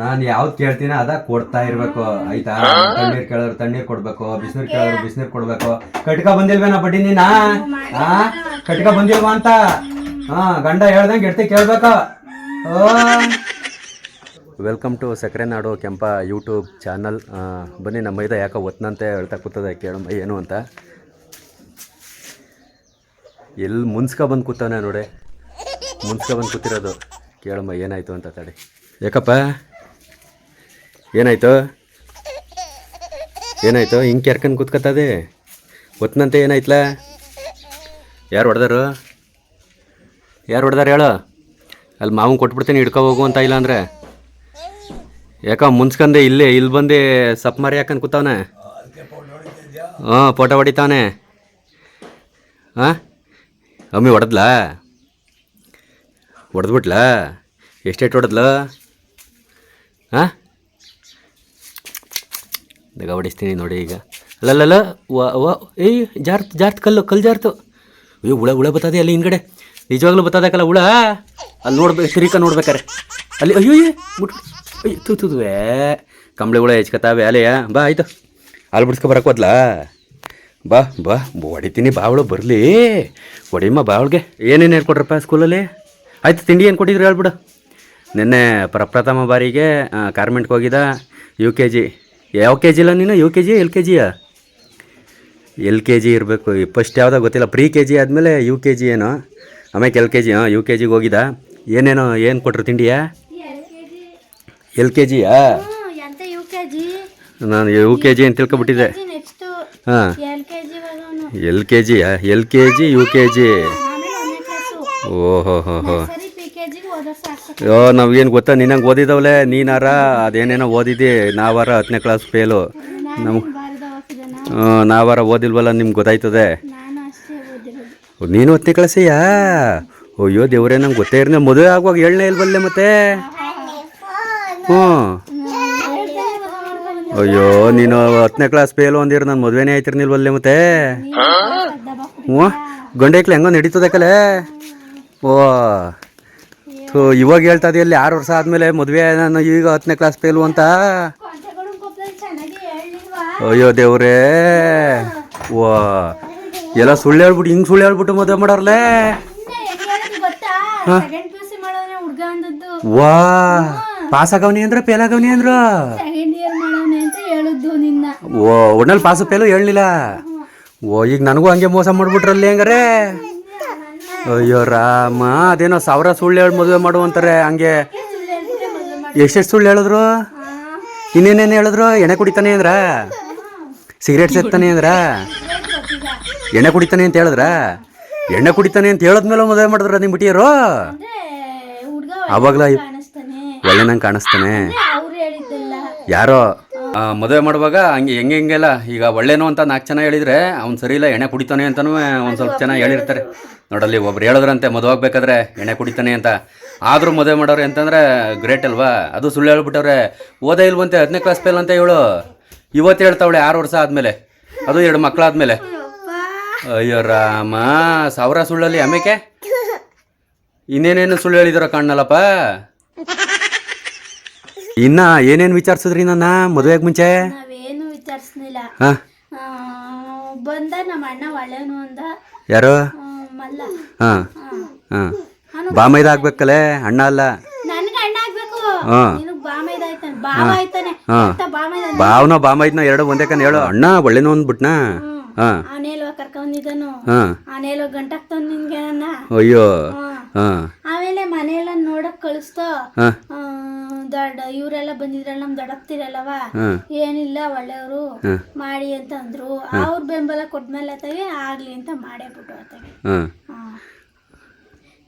ನಾನು ಯಾವ್ದು ಕೇಳ್ತೀನ ಅದ ಕೊಡ್ತಾ ಇರ್ಬೇಕು ಆಯ್ತಾ? ತಣ್ಣೀರ್ ಕೇಳೋರು ತಣ್ಣೀರ್ ಕೊಡ್ಬೇಕು ಬಿಸಿನೀರ್ ಕೇಳೋರು ಬಿಸಿನೀರ್ ಕೊಡ್ಬೇಕು. ಕಟ್ಕ ಬಂದಿಲ್ವೇನ ಬಡ್ಡಿ ನೀನಾ? ಹಾ ಕಟ್ಕ ಬಂದಿಲ್ವಾ ಅಂತ? ಹಾ ಗಂಡ ಹೇಳ್ದಂಗೆ ಗೆಡ್ತಿ ಕೇಳ್ಬೇಕ. ವೆಲ್ಕಮ್ ಟು ಸಕ್ಕರೆ ನಾಡು ಕೆಂಪ ಯೂಟ್ಯೂಬ್ ಚಾನಲ್ ಬನ್ನಿ ನಮ್ಮ ಮೈದ ಯಾಕೋ ಒತ್ತನಂತೆ ಹೇಳ್ತಾ ಕೂತದೆ ಕೇಳಮ್ಮ ಏನು ಅಂತ? ಎಲ್ಲಿ ಮುನ್ಸ್ಕ ಬಂದು ಕೂತಾನೆ ನೋಡಿ. ಮುನ್ಸ್ಕ ಬಂದು ಕೂತಿರೋದು. ಕೇಳಮ್ಮ ಏನಾಯ್ತು ಅಂತ ತಡಿ. ಯಾಕಪ್ಪ? ಏನಾಯ್ತು? ಏನಾಯ್ತು? ಹಿಂಗೆ ಕೆರ್ಕೊಂಡು ಕೂತ್ಕತ್ತದೆ ಒತ್ತನಂತೆ ಏನಾಯ್ತಲ್ಲ ಯಾರು ಹೊಡೆದಾರು? ಯಾರು ಹೊಡೆದಾರು ಹೇಳು. ಅಲ್ಲಿ ಮಾವು ಕೊಟ್ಬಿಡ್ತೀನಿ, ಹಿಡ್ಕೊ ಹೋಗು ಅಂತ ಇಲ್ಲ ಅಂದ್ರೆ. ಯಾಕ, ಮುನ್ಸ್ಕಂದೆ ಇಲ್ಲೇ ಇಲ್ಲಿ ಬಂದು ಸಪ್ ಮಾರಿ ಹಾಕಂದು ಕೂತವನೆ. ಹಾಂ, ಫೋಟೋ ಹೊಡಿತಾವನೆ. ಹಾಂ? ಅಮ್ಮಿ ಹೊಡೆದ್ಲಾ? ಹೊಡೆದ್ಬಿಟ್ಲಾ? ಎಷ್ಟೆಷ್ಟು ಹೊಡೆದ್ಲ? ಹಾಂ? ದಗ ಹೊಡಿಸ್ತೀನಿ ನೋಡಿ ಈಗ. ಅಲ್ಲಲ್ಲ ವ ಏಯ್, ಜಾರ್ತ್ ಜಾರ್ತ್ ಕಲ್ಲು ಕಲ್ಲು ಜಾರ್ತು. ಅಯ್ಯೋ ಹುಳ ಹುಳ ಬತ್ತದೆ ಅಲ್ಲಿ ಹಿಂದ್ಗಡೆ. ನಿಜವಾಗ್ಲೂ ಬತ್ತದಕ್ಕಲ್ಲ ಹುಳ? ಅಲ್ಲಿ ನೋಡ್ಬೇಕು ತಿರಿಕ ನೋಡ್ಬೇಕಾರೆ. ಅಲ್ಲಿ, ಅಯ್ಯೋ ಮುಟ್ ಅಯ್ಯೋ ತು ಕಂಬಳಿ ಹುಳ ಹೆಚ್ಕತಾವೆ ಅಲೆಯ ಬಾ, ಆಯ್ತು. ಅಲ್ಲಿ ಬಿಡ್ಸ್ಕೊ ಬರಕ್ಕೆ ಹೋದ್ಲಾ? ಬಾ ಬಾ ಹೊಡಿತೀನಿ, ಬಾವಳು ಬರಲಿ. ಹೊಡಿಮ್ಮ ಬಾವಳಿಗೆ. ಏನೇನು ಹೇಳ್ಕೊಟ್ರಪ್ಪ ಸ್ಕೂಲಲ್ಲಿ? ಆಯ್ತು, ತಿಂಡಿ ಏನು ಕೊಟ್ಟಿದ್ರು ಹೇಳ್ಬಿಡು. ನಿನ್ನೆ ಪ್ರಪ್ರಥಮ ಬಾರಿಗೆ ಕಾರ್ಮೆಂಟ್ಗೆ ಹೋಗಿದ್ದ, ಯು ಕೆ ಜಿ. ಯಾವ ಕೆ ಜಿಲ್ಲ ನೀನು? U K G L K ಜಿಯಾ ಎಲ್ ಕೆ ಜಿ ಇರಬೇಕು. ಫಸ್ಟ್ ಯಾವುದೋ ಗೊತ್ತಿಲ್ಲ. ಪ್ರೀ ಕೆ ಜಿ ಆದಮೇಲೆ ಯು ಕೆ ಜಿ ಏನೋ? ಆಮೇಲೆ ಎಲ್ ಕೆ ಜಿ ಹಾಂ ಯು ಕೆ ಜಿಗೆ ಹೋಗಿದ್ದ? ಏನೇನೋ ಏನು ಕೊಟ್ರು ತಿಂಡಿಯಾ? ಎಲ್ ಕೆ ಜಿಯಾ ನಾನು ಯು ಕೆ ಜಿ ಅಂತ ತಿಳ್ಕೊಬಿಟ್ಟಿದ್ದೆ. ಹಾಂ. ಎಲ್ ಕೆ ಜಿಯಾ L K G U K G ಓಹೋ, ಹೋ ಹೋ. ಹೋದ್ರೆ ಸಾಕು ಯೋ ನಾವೇನು ಗೊತ್ತಾ? ನಿನ್ನಂಗೆ ಓದಿದವಲೆ ನೀನಾರ ಅದೇನೇನೋ ಓದಿದ್ದಿ ನಾವಾರ ಹತ್ತನೇ ಕ್ಲಾಸ್ ಫೇಲು ನಮ್ಗೆ ಹ್ಞೂ ಜನ ನಾವಾರ ಓದಿಲ್ವಲ್ಲ ನಿಮ್ಗೆ ಗೊತ್ತಾಯ್ತದೆ? ನಾನು ಹತ್ತನೇ ಕ್ಲಾಸಿಯಾ ಅಯ್ಯೋ ದೇವ್ರೇ ನಂಗೆ ಗೊತ್ತೇ ಇರ್ನ ಮದುವೆ ಆಗುವಾಗ ಏಳನೇ ಇಲ್ವಲ್ಲೇ ಮತ್ತೆ? ಹ್ಞೂ. ಅಯ್ಯೋ ನೀನು ಹತ್ತನೇ ಕ್ಲಾಸ್ ಫೇಲು ಅಂದಿರು ನಾನು ಮದುವೆನೇ ಆಯ್ತಿರ್ನಿಲ್ವಲ್ಲೇ ಮತ್ತೆ? ಹ್ಞೂ. ಗಂಡೈಕ್ಲೆ ಹೆಂಗೋ ನಡೀತದಕ್ಕಲೆ ಓ. ಥು, ಇವಾಗ ಹೇಳ್ತಾ ಇದೆಯಲ್ಲಿ ಆರು ವರ್ಷ ಆದಮೇಲೆ ಮದುವೆ ನಾನು ಈಗ ಹತ್ತನೇ ಕ್ಲಾಸ್ ಫೇಲು ಅಂತ. ಅಯ್ಯೋ ದೇವ್ರೇ. ವಾ. ಎಲ್ಲ ಸುಳ್ಳು ಹೇಳ್ಬಿಟ್ಟು ಹಿಂಗೆ ಸುಳ್ಳು ಹೇಳ್ಬಿಟ್ಟು ಮದುವೆ ಮಾಡೋರ್ಲೇ? ವಾ. ಪಾಸ್ ಆಗವನಿ ಅಂದ್ರ ಫೇಲ್ ಆಗವನಿ ಅಂದ್ರು? ಓ ಒಟ್ನಲ್ಲಿ ಪಾಸು ಫೇಲು ಹೇಳಲಿಲ್ಲ ಓ ಈಗ ನನಗೂ ಹಂಗೆ ಮೋಸ ಮಾಡ್ಬಿಟ್ರಲ್ಲಿ ಹೆಂಗಾರೆ? ಅಯ್ಯೋ ರಾಮ ಅದೇನೋ ಸಾವಿರ ಸುಳ್ಳು ಹೇಳಿ ಮದುವೆ ಮಾಡುವಂತಾರೆ ಹಂಗೆ. ಎಷ್ಟೆಷ್ಟು ಸುಳ್ಳು ಹೇಳಿದ್ರು? ಇನ್ನೇನೇನು ಹೇಳಿದ್ರು? ಎಣ್ಣೆ ಕುಡಿತಾನೆ ಅಂದ್ರ? ಸಿಗರೇಟ್ ಸೇರ್ತಾನೆ ಅಂದ್ರ? ಎಣ್ಣೆ ಕುಡಿತಾನೆ ಅಂತ ಹೇಳಿದ್ರ? ಎಣ್ಣೆ ಕುಡಿತಾನೆ ಅಂತ ಹೇಳಿದ್ಮೇಲೆ ಮದುವೆ ಮಾಡಿದ್ರ ನಿಮ್ಮ ಬಿಟ್ಟಿಯರು ಅವಾಗ್ಲ ಒಳ್ಳೆ ನಂಗೆ ಕಾಣಿಸ್ತಾನೆ. ಯಾರೋ? ಮದುವೆ ಮಾಡುವಾಗ ಹಂಗೆ ಹೆಂಗೆ ಹೆಂಗೆಲ್ಲ ಈಗ ಒಳ್ಳೇನು ಅಂತ ನಾಲ್ಕು ಜನ ಹೇಳಿದ್ರೆ ಅವ್ನು ಸರಿ ಇಲ್ಲ, ಎಣ್ಣೆ ಕುಡಿತಾನೆ ಅಂತಾನೂ ಒಂದು ಸ್ವಲ್ಪ ಜನ ಹೇಳಿರ್ತಾರೆ. ನೋಡಲ್ಲಿ ಒಬ್ರು ಹೇಳಿದ್ರಂತೆ, ಮದುವೆ ಆಗ್ಬೇಕಾದ್ರೆ ಎಣ್ಣೆ ಕುಡಿತಾನೆ ಅಂತ. ಆದರೂ ಮದುವೆ ಮಾಡೋರು ಅಂತಂದರೆ ಗ್ರೇಟ್ ಅಲ್ವಾ? ಅದು ಸುಳ್ಳು ಹೇಳ್ಬಿಟ್ಟವ್ರೆ, ಓದೇ ಇಲ್ವಂತೆ, ಹತ್ತನೇ ಕ್ಲಾಸ್ ಫೇಲ್ ಅಂತ ಹೇಳು. ಇವತ್ತು ಹೇಳ್ತಾವಳೆ ಆರು ವರ್ಷ ಆದಮೇಲೆ. ಅದು ಎರಡು ಮಕ್ಕಳಾದ್ಮೇಲೆ ಅಯ್ಯೋ ರಾಮ, ಸಾವಿರ ಸುಳ್ಳಲ್ಲಿ ಆಮೇಕೆ ಇನ್ನೇನೇನು ಸುಳ್ಳು ಹೇಳಿದಾರ ಕಾಣಲ್ಲಪ್ಪ ಇನ್ನ ಏನೇನ್ ವಿಚಾರಿಸಿದ್ರಿ ನನ್ನ ಮದುವೆಗೆ ಮುಂಚೆ? ನಾವೇನು ವಿಚಾರಿಸ್ಲಿಲ್ಲ ಹಾ. ಬಂದ ನಮ್ಮ ಅಣ್ಣ ಒಳ್ಳೆವನು ಅಂದ. ಯಾರು? ಮಲ್ಲ. ಹಾ. ಹಾ. ಬಾಮೈದ ಆಗ್ಬೇಕಲ್ಲೇ? ಅಣ್ಣ ಅಲ್ಲ. ನನ್ಗೆ ಅಣ್ಣ ಆಗ್ಬೇಕು. ಹಾ. ನಿನಗ್ ಬಾಮೈದ ಆಯ್ತಾನೆ. ಬಾವ ಆಯ್ತಾನೆ. ಹಾ. ಅಂತ ಬಾಮೈದ ಬಾವ್ನ ಬಾಮೈದ್ನ ಎರಡು ಒಂದೇ ಕನ್ ಹೇಳು. ಅಣ್ಣ ಒಳ್ಳೆನೋ ಅಂದ್ಬಿಟ್ನಾ? ಆನೇಲ್ವ ಕರ್ಕೊಂಡಿದ್ದನು ಆನೆಲ್ವ ಗಂಟಾಕ್ತಾನ ನಿನ್ಗೆ ನನ್ನ. ಅಯ್ಯೋ. ಆಮೇಲೆ ಮನೆಯೆಲ್ಲ ನೋಡಕ್ ಕಳಿಸ್ತೋ. ದೊಡ್ಡ ಇವರೆಲ್ಲ ಬಂದಿದ್ರಲ್ಲ ನಮ್ ದೊಡ್ಡಪ್ತಿರಲ್ಲವ ಹಾ. ಏನಿಲ್ಲ ಒಳ್ಳೆಯವರು ಮಾಡಿ ಅಂತ ಅಂದ್ರು ಅವ್ರ ಬೆಂಬಲ ಕೊಟ್ಮೇಲೆ ತವೆ ಆಗ್ಲಿ ಅಂತ ಮಾಡೇ ಬಿಟ್ಟು ಹಾ.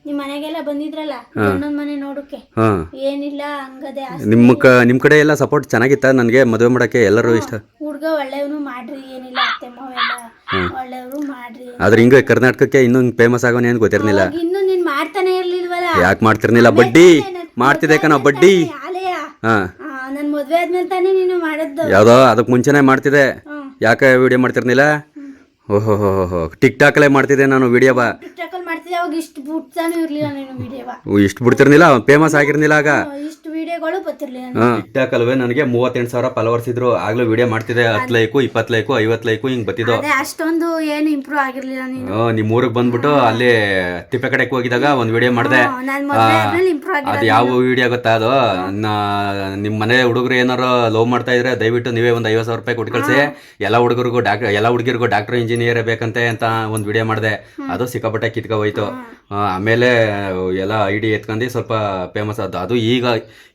ನಿಮ್ ಮನೆಗೆಲ್ಲ ಬಂದಿದ್ರಲ್ಲ ಗಂಡನ್ ಮನೆ ನೋಡಕ್ಕೆ ಹಾ. ಏನಿಲ್ಲ ಹಂಗದೆ ನಿಮ್ಮ ಕ ನಿಮ್ಮ ಕಡೆ ಎಲ್ಲ ಸಪೋರ್ಟ್ ಚೆನ್ನಾಗಿತ್ತ? ನನಗೆ ಮದುವೆ ಮಾಡೋಕ್ಕೆ ಎಲ್ಲರೂ ಇಷ್ಟ. ಹುಡ್ಗ ಒಳ್ಳೆಯವನು ಮಾಡ್ರಿ ಏನಿಲ್ಲ ಅತ್ತೆ ಮಾವೆಲ್ಲ ಒಳ್ಳೆಯವರು ಮಾಡ್ರಿ. ಆದ್ರೆ ಹಿಂಗೆ ಕರ್ನಾಟಕಕ್ಕೆ ಇನ್ನೊಂದು ಫೇಮಸ್ ಆಗೋನೇ ಏನು ಗೊತ್ತಿರಲಿಲ್ಲ. ಅವಾಗ ಇನ್ನು ನೀನ್ ಮಾಡ್ತಾನೆ ಇರ್ಲಿಲ್ವಲ್ಲ? ಯಾಕೆ ಮಾಡ್ತಿರ್ಲಿಲ್ಲ? ಬಡ್ಡಿ! ಮಾಡ್ತಿದ್ದೆ ಕಣ ಬಡ್ಡಿ! ಆಲೆಯ? ಹಾ. ನನ್ ಮದ್ವೆ ಆದ್ಮೇಲೆ ತಾನೇ ನೀನು ಮಾಡದ್ದು. ಯಾವುದೋ ಅದಕ್ಕೆ ಮುಂಚೆನೇ ಮಾಡ್ತಿದ್ದೆ. ಯಾಕೆ ವಿಡಿಯೋ ಮಾಡ್ತಿರ್ಲಿಲ್ಲ? ಓಹೋ ಹೋ ಹೋ ಟಿಕ್ ಟಾಕಲ್ಲೇ ಮಾಡ್ತಿದ್ದೆ ನಾನು ವಿಡಿಯೋ ಬಾ. ಮಾಡ್ತಿದ್ದೆ ಅವಾಗ ಇಷ್ಟು ಬಿಡ್ತಿರ್ಲಿಲ್ಲ ಇರ್ಲಿಲ್ಲ ನೀನು ವಿಡಿಯೋವ ಇಷ್ಟು ಬಿಡ್ತಿರ್ನಿಲ್ಲ ಫೇಮಸ್ ಆಗಿರ್ಲಿಲ್ಲ ಆಗ? ಇಷ್ಟು ವಿಡಿಯೋಗಳು ಬರ್ತಿರ್ಲಿಲ್ಲ ಹಾ. ಟಿಕ್ಟಾಕಲ್ವೇ ನನಗೆ ಮೂವತ್ತೆಂಟು ಸಾವಿರ ಫಾಲೋವರ್ಸ್ ಇದ್ರು. ಆಗ್ಲೂ ವಿಡಿಯೋ ಮಾಡ್ತಿದ್ದೆ ಹತ್ತು ಲೈಕು ಇಪ್ಪತ್ತು ಲೈಕು ಐವತ್ತು ಲೈಕು ಹಿಂಗ್ ಬತ್ತಿದ್ದು. ಅದೇ ಅಷ್ಟೊಂದು ಏನು ಇಂಪ್ರೂವ್ ಆಗಿರ್ಲಿಲ್ಲ ನೀನು. ಆ, ನಿಮ್ ಊರಿಗೆ ಬಂದ್ಬಿಟ್ಟು ಅಲ್ಲಿ ತಿಪ್ಪೆ ಕಡೆಗೆ ಹೋಗಿದಾಗ ಒಂದ್ ವಿಡಿಯೋ ಮಾಡಿದೆ. ನಾನು ಅದು ಯಾವ ವಿಡಿಯೋ ಗೊತ್ತಾ ಅದು? ನಾ- ನಿಮ್ ಮನೆ ಹುಡುಗರು ಏನಾರು ಲವ್ ಮಾಡ್ತಾ ಇದ್ರೆ ದಯವಿಟ್ಟು ನೀವೇ ಒಂದ್ ಐವತ್ತು ಸಾವಿರ ರೂಪಾಯಿ ಕೊಟ್ಟು ಕಳ್ಸಿ ಎಲ್ಲ ಹುಡುಗರಿಗೂ ಡಾಕ್ಟರ್ ಎಲ್ಲ ಹುಡುಗಿರಿಗೂ ಡಾಕ್ಟರ್ ಇಂಜಿನಿಯರ್ ಬೇಕಂತೆ ಅಂತ ಒಂದ್ ವಿಡಿಯೋ ಮಾಡಿದೆ. ಅದು ಸಿಕ್ಕಾಪಟ್ಟೆ ಕಿತ್ಕೋ ಹೋಯ್ತು. ಆ, ಆಮೇಲೆ ಎಲ್ಲ ಐ ಡಿ ಎತ್ಕೊಂಡು ಸ್ವಲ್ಪ ಫೇಮಸ್ ಆದ ಅದು ಈಗ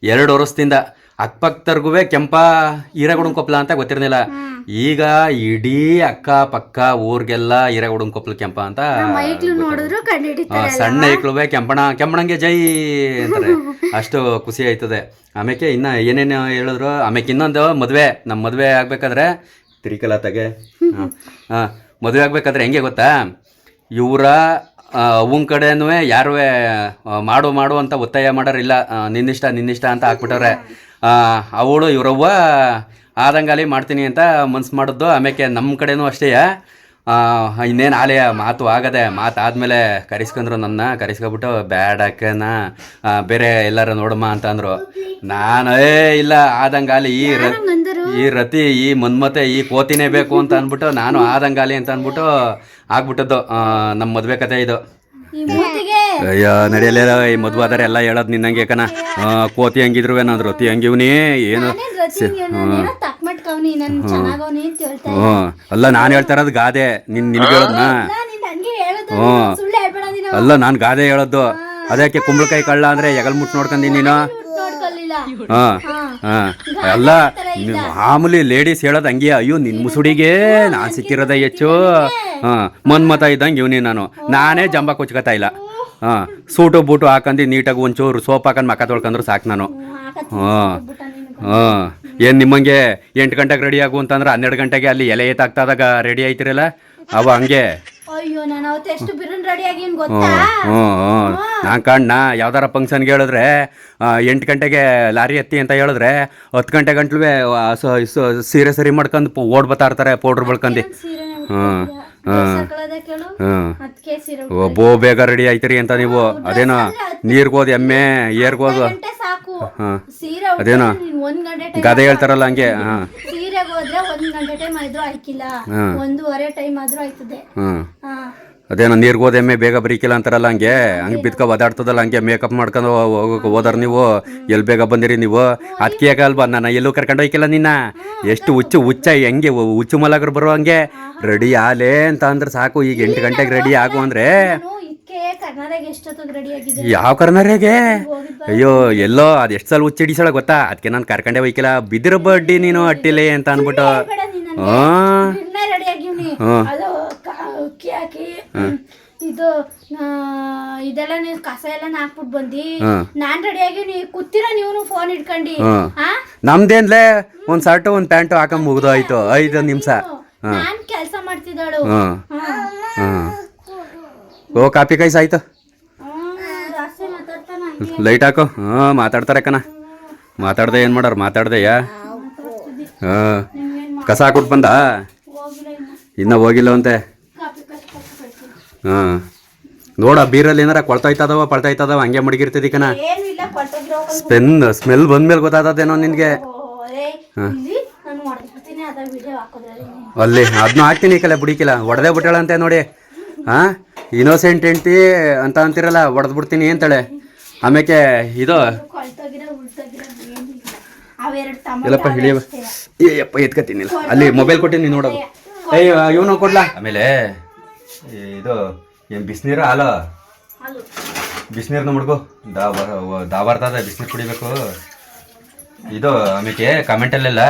ಎರಡು ವರ್ಷದಿಂದ ಅಕ್ಕಪಕ್ಕದರ್ಗೂ ಕೆಂಪ ಹಿರೇಗುಡನ್ ಕೊಪ್ಪಲ ಅಂತ ಗೊತ್ತಿರಲಿಲ್ಲ. ಈಗ ಇಡೀ ಅಕ್ಕ ಪಕ್ಕ ಊರ್ಗೆಲ್ಲ ಹಿರೇಗುಡನ್ ಕೊಪ್ಪಲ ಕೆಂಪ ಅಂತ ಸಣ್ಣ ಐಕ್ಳುವೆ ಕೆಂಪಣ ಕೆಂಪಣಂಗೆ ಜೈ ಅಂತಾರೆ. ಅಷ್ಟು ಖುಷಿ ಆಯ್ತದೆ. ಆಮೇಲೆ ಇನ್ನ ಏನೇನು ಹೇಳಿದ್ರು? ಆಮೇಲೆ ಇನ್ನೊಂದು ಮದುವೆ. ನಮ್ಮ ಮದುವೆ ಆಗ್ಬೇಕಾದ್ರೆ ತಿರಿಕಲ ತಗೆ ಹಾಂ ಮದುವೆ ಆಗ್ಬೇಕಾದ್ರೆ ಹೆಂಗೆ ಗೊತ್ತಾ? ಇವರ ಅವನ ಕಡೆನೂ ಯಾರು ಮಾಡು ಮಾಡು ಅಂತ ಒತ್ತಾಯ ಮಾಡೋರಿಲ್ಲ. ನಿನ್ನಿಷ್ಟ ನಿನ್ನಿಷ್ಟ ಅಂತ ಹಾಕ್ಬಿಟ್ಟವ್ರೆ. ಅವಳು, ಇವರವ್ವ, ಆದಂಗಾಲಿ ಮಾಡ್ತೀನಿ ಅಂತ ಮನ್ಸು ಮಾಡಿದ್ದು. ಆಮೇಲೆ ನಮ್ಮ ಕಡೆನೂ ಅಷ್ಟೇ. ಇನ್ನೇನು ಆಲೆ ಮಾತು ಆಗದೆ ಮಾತು ಆದಮೇಲೆ ಕರೆಸ್ಕೊಂಡ್ರು ನನ್ನ. ಕರೆಸ್ಕೊಬಿಟ್ಟು ಬ್ಯಾಡಕ್ಕನ ಬೇರೆ ಎಲ್ಲರೂ ನೋಡಮ್ಮ ಅಂತಂದರು ನಾನು ಏ ಇಲ್ಲ, ಆದಂಗಾಲಿ ಈ ಈ ರತಿ ಈ ಮನ್ಮತೆ ಈ ಕೋತಿನೇ ಬೇಕು ಅಂತ ಅಂದ್ಬಿಟ್ಟು ನಾನು ಆದಂಗಾಲಿ ಅಂತ ಅಂದ್ಬಿಟ್ಟು ಆಗ್ಬಿಟ್ಟದ್ದು ನಮ್ಮ ಮದುವೆ ಕತೆ ಇದು. ಅಯ್ಯೋ ನಡೆಯಲ್ಲ ಈ ಮದುವೆ ಆದ್ರೆ ಎಲ್ಲ ಹೇಳೋದು ನಿನ್ನಂಗೆ ಕಣ. ಕೋತಿ ಹಂಗಿದ್ರು ನಾನು ರತಿ ಹಂಗಿವ್ನಿ ಏನು ಹ್ಞೂ ಅಲ್ಲ ನಾನು ಹೇಳ್ತಾ ಇರೋದು ಗಾದೆ. ನಿನ್ ನಿನ್ಗೆ ಹೇಳೋದ್ನಾ? ಹ್ಞೂ ಅಲ್ಲ ನಾನು ಗಾದೆ ಹೇಳೋದು. ಅದಕ್ಕೆ ಕುಂಬಳಕಾಯಿ ಕಳ್ಳ ಅಂದ್ರೆ ಎಗಲ್ ಮುಟ್ಟು ನೋಡ್ಕೊಂಡಿ ನೀನು. ಹಾ ಹಾ. ನೀವು ಮಾಮೂಲಿ ಲೇಡೀಸ್ ಹೇಳೋದು ಹಂಗೆ ಅಯ್ಯೋ ನಿನ್ ಮುಸುಡಿಗೆ ನಾನ್ ಸಿಕ್ಕಿರೋದ ಹೆಚ್ಚು. ಹಾ ಮನ್ಮತ ಇದ್ದಂಗೆ ಇವನಿ ನಾನು. ನಾನೇ ಜಂಬ ಕೊಚ್ಕೋತಾ ಇಲ್ಲ. ಹಾ ಸೂಟು ಬೂಟು ಹಾಕಂದು ನೀಟಾಗಿ ಒಂಚೂರು ಸೋಪ್ ಹಾಕೊಂಡು ಮಕ್ಕ ತೊಳ್ಕೊಂಡ್ರು ಸಾಕು ನಾನು. ಹಾ. ಹಾ. ಏನು ನಿಮ್ಮಂಗೆ ಎಂಟು ಗಂಟೆಗೆ ರೆಡಿ ಆಗು ಅಂತಂದ್ರೆ ಹನ್ನೆರಡು ಗಂಟೆಗೆ ಅಲ್ಲಿ ಎಲೆ ಏತಾಗ್ತದಾಗ ರೆಡಿ ಆಯ್ತಿರಲ್ಲ ಅವ ಹಂಗೆ. ಅಯ್ಯೋ ನಾನು ಅವತ್ತು ಎಷ್ಟು ಬಿರುನ್ ರೆಡಿ ಆಗಿನ್ ಗೊತ್ತಾ? ನಾನು ಕಣ್ಣ ಯಾವ್ದಾರ ಫಂಕ್ಷನ್ಗೆ ಹೇಳಿದ್ರೆ ಎಂಟು ಗಂಟೆಗೆ ಲಾರಿ ಎತ್ತಿ ಅಂತ ಹೇಳಿದ್ರೆ ಹತ್ತು ಗಂಟೆ ಗಂಟ್ಲುವೆ ಸೀರೆ ಸರಿ ಮಾಡ್ಕೊಂಡು ಓಡ್ ಬರ್ತಾ ಇರ್ತಾರೆ ಪೌಡ್ರ್ ಬಳ್ಕಂಡು ಹ್ಮ್. ಹ್ಞೂ ಓ ಬೋ ಬೇಗ ರೆಡಿ ಐತ್ರಿ ಅಂತ ನೀವು. ಅದೇನೋ ನೀರ್ಗೋದು ಎಮ್ಮೆ ಏರ್ಗೋದು ಹಾಂ. ಅದೇನೋ? ಗಾದೆ ಹೇಳ್ತಾರಲ್ಲ ಹಂಗೆ ಹಾಂ. ಸೀರೆಗೆ ಹೋದ್ರೆ ಒಂದ್ ಗಂಟೆ ಟೈಮ್ ಆದ್ರೂ ಆಯ್ಕಿಲ್ಲ. ಒಂದೂವರೆ ಟೈಮ್ ಆದ್ರೂ ಆಯ್ತದೆ. ಹಾ. ಅದೇನೋ ಹೋದ ಎಮ್ಮೆ ಬೇಗ ಬರೀಕಿಲ್ಲ ಅಂತಾರಲ್ಲ ಹಂಗೆ? ಹಂಗೆ ಬಿದ್ಕ ಒದಾಡ್ತದಲ್ಲ ಹಂಗೆ ಮೇಕಪ್ ಮಾಡ್ಕೊಂಡು ಹೋಗಕ್ಕೆ ಹೋದಾರ ನೀವು? ಎಲ್ಲಿ ಬೇಗ ಬಂದಿರಿ ನೀವು? ಅದಕ್ಕೆ ಯಾಕಲ್ವಾ ನಾನು ಎಲ್ಲೂ ಕರ್ಕೊಂಡು ಹೋಯ್ಕಿಲ್ಲ ನಿನ್ನ. ಎಷ್ಟು ಹುಚ್ಚು ಹುಚ್ಚ ಹೆಂಗೆ ಹುಚ್ಚು ಮಲಗರು ಬರೋ ಹಂಗೆ? ರೆಡಿ ಆಲೆ ಅಂತ ಅಂದ್ರೆ ಸಾಕು ಈಗ ಎಂಟು ಗಂಟೆಗೆ ರೆಡಿ ಆಗು ಅಂದ್ರೆ? ಯಾವ ಕರ್ನಾರಿಗೆ ಅಯ್ಯೋ ಎಲ್ಲೋ ಅದು ಎಷ್ಟು ಸಲ ಹುಚ್ಚಿಡಿಸೋಳ ಗೊತ್ತಾ? ಅದಕ್ಕೆ ನಾನು ಕರ್ಕೊಂಡೆ ಹೋಯ್ಕಿಲ್ಲ. ಬಿದಿರ ಬಡ್ಡಿ ನೀನು ಅಟ್ಟಿಲೇ ಅಂತ ಅಂದ್ಬಿಟ್ಟು. ಹಾಂ ಬಿರ್ನೆ ರೆಡಿ ಆಗಿವ್ನಿ ಹ್ಮ್. ಅದು ಕ- ಅಕ್ಕಿ ಹಾಕಿ ಇದು ಇದೆಲ್ಲ ನೀವು ಕಸ ಎಲ್ಲ ಹಾಕ್ಬಿಟ್ಟು ಬಂದಿ. ನಾನ್ ರೆಡಿ ಆಗಿ ನೀ ಕೂತಿರ ನೀವು ಫೋನ್ ಇಟ್ಕೊಂಡಿ. ನಮ್ದೇನ್ಲೇ ಒಂದು ಶರ್ಟು ಒಂದು ಪ್ಯಾಂಟ್ ಹಾಕೊಂಡ್ ಮುಗ್ದು ಆಯ್ತು ಐದು ನಿಮಿಷ. ನಾನ್ ಕೆಲಸ ಮಾಡ್ತಿದ್ದಾಳು. ಓ ಕಾಪಿ ಕೈಸ ಆಯ್ತು ಲೈಟ್ ಹಾಕೋ. ಹಾ ಮಾತಾಡ್ತಾರೆ ಕಣ. ಮಾತಾಡ್ದೆ ಏನು ಮಾಡೋರು? ಮಾತಾಡ್ದೆಯ? ಹಾಂ. ಕಸ ಹಾಕ್ಬಿಟ್ಟು ಬಂದ? ಇನ್ನ ಹೋಗಿಲ್ಲ ಅಂತೆ. ಹಾಂ. ನೋಡ ಬೀರಲ್ಲಿ ಏನಾರ ಕೊಳ್ತಾಯ್ತದವ ಪಳ್ತಾಯ್ತದವ ಹಂಗೆ ಮಡಗಿರ್ತದ ಕಣ. ಏನು ಇಲ್ಲ ಕೊಟ್ಟೋಗಿರೋ ಸ್ಮೆಲ್ ಸ್ಮೆಲ್ ಬಂದ್ಮೇಲೆ ಗೊತ್ತಾದದೇನೋ ನಿನಗೆ. ಇಲ್ಲಿ ನಾನು ಹೊಡೆದ್ಬಿಡ್ತೀನಿ ಅದ ವಿಡಿಯೋ ಹಾಕೋದ್ರಲ್ಲಿ ಅಲ್ಲಿ ಅದನ್ನ ಹಾಕ್ತೀನಿ ಕಲೆ ಬುಡಿಕಿಲ್ಲ ಹೊಡೆದೇ ಬಿಟ್ಟಾಳಂತೆ ನೋಡಿ. ಹಾಂ? ಇನೋಸೆಂಟ್ ಹೆಂಡ್ತಿ ಅಂತ ಅಂತಿರಲ್ಲ ಹೊಡೆದ್ ಬಿಡ್ತೀನಿ ಅಂತಳೆ. ಆಮೇಲೆ ಇದು ಕೊಳ್ತೋಗಿರೋ ಉಳ್ತೋಗಿರೋ ಏನಿಲ್ಲ ಅವೆರಡು ಎಲ್ಲಪ್ಪ ತಮ್ಮ ಹಿಡಿಯವ? ಏಯಪ್ಪ ಎತ್ಕತ್ತೀನಿಲ್ಲ ಅಲ್ಲಿ ಮೊಬೈಲ್ ಕೊಟ್ಟಿನಿ ನೋಡೋದು. ಅಯ್ಯೋ ಇವನು ಕೊಡ್ಲಾ? ಆಮೇಲೆ ಇದು ಏನು ಬಿಸಿನೀರು? ಹಾಲು. ಬಿಸಿನೀರನ್ನ ಮುಡ್ಗು. ದಾ ಬರ್ತದ ಬಿಸಿನೀರು ಕುಡಿಬೇಕು. ಇದು ಆಮೇಲೆ ಕಮೆಂಟಲ್ಲೆಲ್ಲ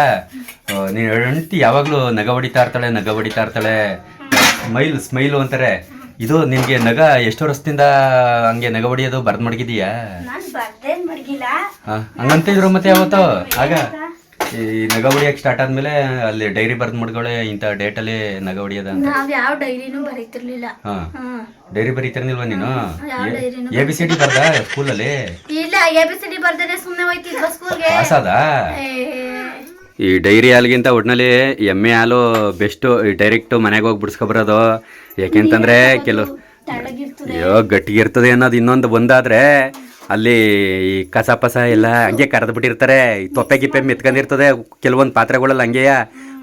ನೀನು ಹೆಂಡತಿ ಯಾವಾಗಲೂ ನಗ ಹೊಡಿತಾ ಇರ್ತಾಳೆ ನಗ ಹೊಡಿತಾ ಇರ್ತಾಳೆ. ಸ್ಮೈಲ್ ಸ್ಮೈಲು ಅಂತಾರೆ. ಇದು ನಿಮಗೆ ನಗ ಎಷ್ಟು ವರ್ಷದಿಂದ ಹಂಗೆ ನಗ ಹೊಡಿಯೋದು ಬರ್ದು ಮಡಗಿದೀಯಾ? ನಾನು ಬರ್ದೇನ್ ಮಡಗಿಲ್ಲ. ಹಾಂ ಹಂಗಂತಿದ್ರು ಮತ್ತೆ ಯಾವತ್ತು? ಆಗ. ಈ ನಗ ಹೊಡಿಯಕ್ಕೆ ಸ್ಟಾರ್ಟ್ ಆದ್ಮೇಲೆ ಅಲ್ಲಿ ಡೈರಿ ಬರ್ದು ಮಡ್ಗೊಳೆ ಇಂಥ ಡೇಟಲ್ಲಿ ನಗ ಹೊಡಿಯೋದ ಅಂತ. ನಾವ್ ಯಾವ ಡೈರಿನೂ ಬರೀತಿರ್ಲಿಲ್ಲ. ಹಾಂ. ಹ್ಮ್ ಡೈರಿ ಬರೀತಿರ್ನಿಲ್ವಾ ನೀನು? ಯಾವ ಡೈರಿನೂ ಎ ಬಿ ಸಿ ಡಿ ಬರ್ದ ಸ್ಕೂಲಲ್ಲಿ ಇಲ್ಲ ಎ ಬಿ ಸಿ ಡಿ ಬರ್ದೇನೆ ಸುಮ್ಮನೆ ಹೋಯ್ತಿದ್ವ ಸ್ಕೂಲ್ಗೆ ಪಾಸಾದ ಈ ಡೈರಿ ಹಾಲ್ಗಿಂತ ಒಟ್ನಲ್ಲಿ ಎಮ್ಮೆ ಹಾಲು ಬೆಸ್ಟು ಡೈರೆಕ್ಟ್ ಮನೆಗೆ ಹೋಗಿ ಬಿಡಿಸ್ಕೊಬರೋದು ಯಾಕೆಂತಂದ್ರೆ ಕೆಲವು ಅಯ್ಯೋ ಅಯ್ಯೋ ಗಟ್ಟಿಗಿರ್ತದೆ ಅನ್ನೋದು ಇನ್ನೊಂದು ಬಂದಾದ್ರೆ ಅಲ್ಲಿ ಈ ಕಸ ಪಸ ಎಲ್ಲ ಹಂಗೆ ಕರೆದು ಬಿಟ್ಟಿರ್ತಾರೆ. ತೊಪ್ಪೆ ಗಿಪ್ಪೆ ಮೆತ್ಕೊಂಡಿರ್ತದೆ. ಕೆಲವೊಂದು ಪಾತ್ರೆಗಳಲ್ಲಿ ಹಂಗೆಯ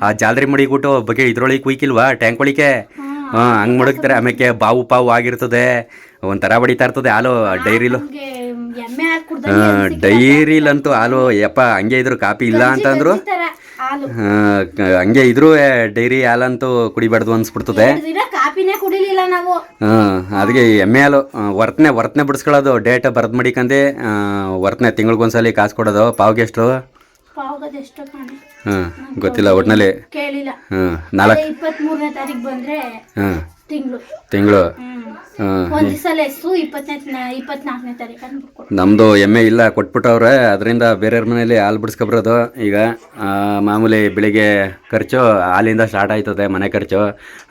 ಆ ಜಾಲರಿ ಮಡಿಗ್ಬಿಟ್ಟು ಬಗ್ಗೆ ಇದ್ರೊಳಗೆ ಕುಯ್ಕಿಲ್ವಾ ಟ್ಯಾಂಕ್ ಒಳಿಕೆ ಹಾಂ ಹಂಗೆ ಮಡಗ್ತಾರೆ. ಆಮೇಲೆ ಬಾವು ಪಾವು ಆಗಿರ್ತದೆ. ಒಂಥರ ಬಡಿತಾ ಇರ್ತದೆ ಹಾಲು ಡೈರಿಲು. ಡೈರಿಲಂತೂ ಹಾಲು ಯಪ್ಪ ಹಂಗೆ ಇದ್ರು ಕಾಪಿ ಇಲ್ಲ ಅಂತಂದ್ರು. ಹಂಗೆ ಇದ್ರು ಡೈರಿ ಹಾಲಂತೂ ಕುಡಿಬಾರ್ದು ಅನ್ಸ್ಬಿಡ್ತದೆ. ಅದಕ್ಕೆ ಎಮ್ಮೆ ಹಾಲು ವರ್ತನೆ ವರ್ತನೆ ಬಿಡಿಸ್ಕೊಳ್ಳೋದು ಡೇಟ್ ಬರ್ದು ಮಡಿಕಂದೆ ವರ್ತನೆ ತಿಂಗಳಿಗೊಂದ್ಸಲಿ ಕಾಸು ಕೊಡೋದು ಪಾವ್ಗೆ ಎಷ್ಟು ಪಾವಗದ ಎಷ್ಟು ಕಾಣೆ. ಹಾಂ ಗೊತ್ತಿಲ್ಲ ಒಟ್ನಲ್ಲಿ. ಹ್ಞೂ ನಾಲ್ಕು. ತಿಂಗಳು. ಒಂದ್ ದಿವಸ ಲೆಸ್ಸು ಇಪ್ಪತ್ತನೇ ಇಪ್ಪತ್ನಾಲ್ಕನೇ ತಾರೀಕು ಅನ್ಬಿಟ್ಟು ನಮ್ಮದು ಎಮ್ಮೆ ಇಲ್ಲ ಕೊಟ್ಬಿಟ್ಟವ್ರೆ. ಅದರಿಂದ ಬೇರೆಯವ್ರ ಮನೇಲಿ ಹಾಲು ಬಿಡಿಸ್ಕೊಬರೋದು ಈಗ ಆ, ಮಾಮೂಲಿ ಬೆಳಿಗ್ಗೆ ಖರ್ಚು ಹಾಲಿಂದ ಸ್ಟಾರ್ಟ್ ಆಯ್ತದೆ ಮನೆ ಖರ್ಚು.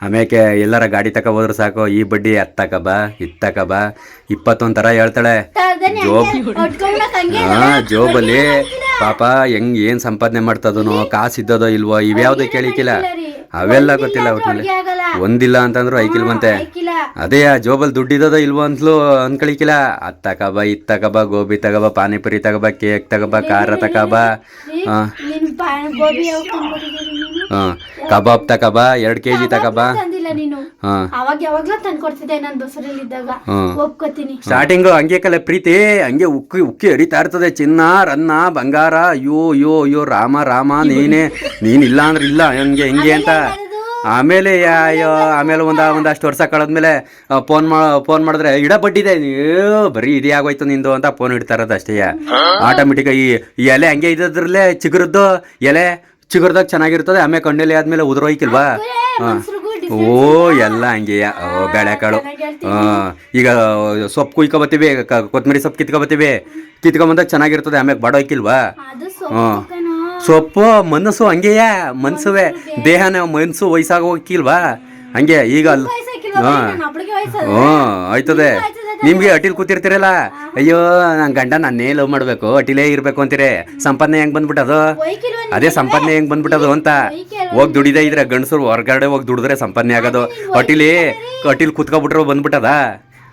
ಆಮೇಲೆ ಎಲ್ಲರ ಗಾಡಿ ತಕ ಹೋದ್ರೆ ಸಾಕು. ಈ ಬಡ್ಡಿ ಹತ್ತು ಬಾ ಇತ್ತಕ ಬಾ. ಇಪ್ಪತ್ತೊಂದು ಥರ ಹೇಳ್ತಾಳೆ. ಜೋಬ್ ಹಂಗೆ ಹಾ ಜೋಬಲ್ಲಿ ಪಾಪ ಹೆಂಗ್ ಏನು ಸಂಪಾದನೆ ಮಾಡ್ತದನು ಕಾಸು ಇದ್ದದೋ ಇಲ್ವೋ ಇವ್ಯಾವ್ದು ಕೇಳಿಕಿಲ್ಲ ಅವೆಲ್ಲ ಗೊತ್ತಿಲ್ಲ ಒಟ್ಟಿನಲ್ಲಿ ಒಂದಿಲ್ಲ ಅಂತಂದ್ರು ಐಕಿಲ್ ಬಂತೆ ಅದೇ ಆ ಜೋಬಲ್ ದುಡ್ಡಿದದ ಇಲ್ವೋ ಅಂತಲೂ ಅನ್ಕಳಿಕಿಲ್ಲ. ಅದ್ ತಕಬ ಇದ್ ತಕಬ ಗೋಬಿ ತಗಬ ಪಾನಿಪುರಿ ತಗಬ ಕೇಕ್ ತಗಬ ಖಾರ ತಕಬ ಹಾ ಕಬಾಬ್ ತಕಬಾ ಎರಡ್ ಕೆಜಿ ತಕಬಾ. ತಂದಿಲ್ಲ ನೀನು? ಹಾ. ಅವಾಗ ಯಾವಾಗ್ಲೂ ತಂದ್ಕೊಡ್ತಿದ್ದೆ ನಾನು ಬಸ್ಸಲ್ಲಿ ಇದ್ದಾಗ ಹ್ಮ್. ಒಪ್ಕೋತೀನಿ. ಸ್ಟಾರ್ಟಿಂಗು ಹಂಗೆ ಕಲೆ ಪ್ರೀತಿ ಹಂಗೆ ಉಕ್ಕಿ ಉಕ್ಕಿ ಹರಿತಾ ಇರ್ತದೆ. ಚಿನ್ನ ರನ್ನ ಬಂಗಾರ ಅಯ್ಯೋ ಅಯ್ಯೋ ಅಯ್ಯೋ ರಾಮ ರಾಮ ನೀನೇ ನೀನ್ ಇಲ್ಲ ಅಂದ್ರೆ ಇಲ್ಲ ಹಂಗೆ ಹಿಂಗೆ ಅಂತ. ಆಮೇಲೆ ಅಯ್ಯೋ ಆಮೇಲೆ ಒಂದ ಒಂದಷ್ಟು ವರ್ಷ ಕಳೆದ್ಮೇಲೆ ಫೋನ್ ಮಾ ಫೋನ್ ಮಾಡಿದ್ರೆ ಇಡ ಬಡ್ಡಿದೆ ಅಯ್ಯೋ ಬರೀ ಇದೇ ಆಗೋಯ್ತು ನಿಂದು ಅಂತ ಫೋನ್ ಇಡ್ತಾರದು ಅಷ್ಟೇ ಆಟೋಮೆಟಿಕ್ ಈ ಈ ಎಲೆ ಹಂಗೆ ಇದ್ದದ್ರಲ್ಲೇ ಚಿಗುರದ್ದು ಎಲೆ ಚಿಗುರ್ದಾಗ ಚೆನ್ನಾಗಿರ್ತದೆ ಆಮೇಲೆ ಕಣ್ಣಲ್ಲಿ ಆದ್ಮೇಲೆ ಉದುರೋಯ್ಕಿಲ್ವಾ? ಹಾಂ ಓ ಎಲ್ಲ ಹಂಗೆಯ ಓ ಬೇಳೆಕಾಳು. ಹಾಂ ಈಗ ಸೊಪ್ಪು ಕುಯ್ಕೊ ಬತ್ತೀವಿ ಕೊತ್ತಂಬರಿ ಸೊಪ್ಪು ಕಿತ್ಕೊಬತ್ತೀವಿ. ಕಿತ್ಕೊಂಬಂದಾಗ ಚೆನ್ನಾಗಿರ್ತದೆ ಆಮೇಲೆ ಬಾಡೋಯ್ಕಿಲ್ವಾ? ಅದು ಹಾಂ ಸೊಪ್ಪು ಮನಸ್ಸು ಹಂಗೆಯ ಮನ್ಸುವೆ. ದೇಹನ ಮನ್ಸು ವಯಸ್ಸಾಗ ಹೋಗಿಲ್ವಾ ಹಂಗೆ ಈಗ ಅಲ್ಲ. ಹ್ಞೂ ಆಯ್ತದೆ. ನಿಮ್ಗೆ ಅಟಿಲ್ ಕೂತಿರ್ತೀರಲ್ಲ? ಅಯ್ಯೋ ನನ್ನ ಗಂಡ ನನ್ನೇ ಲವ್ ಮಾಡಬೇಕು. ಅಟಿಲೇ ಇರಬೇಕು ಅಂತೀರಿ. ಸಂಪಾದನೆ ಹೆಂಗ್ ಬಂದ್ಬಿಟ್ಟದು? ಅದೇ ಸಂಪಾದನೆ ಹೆಂಗ್ ಬಂದ್ಬಿಟ್ಟದು ಅಂತ. ಹೋಗಿ ದುಡಿದೇ ಇದ್ರೆ ಗಂಡಸರು ಹೊರಗಡೆ ಹೋಗಿ ದುಡಿದ್ರೆ ಸಂಪಾದನೆ ಆಗೋದು. ಅಟಿಲಿ ಅಟಿಲ್ ಕುತ್ಕೊಬಿಟ್ರು ಬಂದ್ಬಿಟ್ಟದ?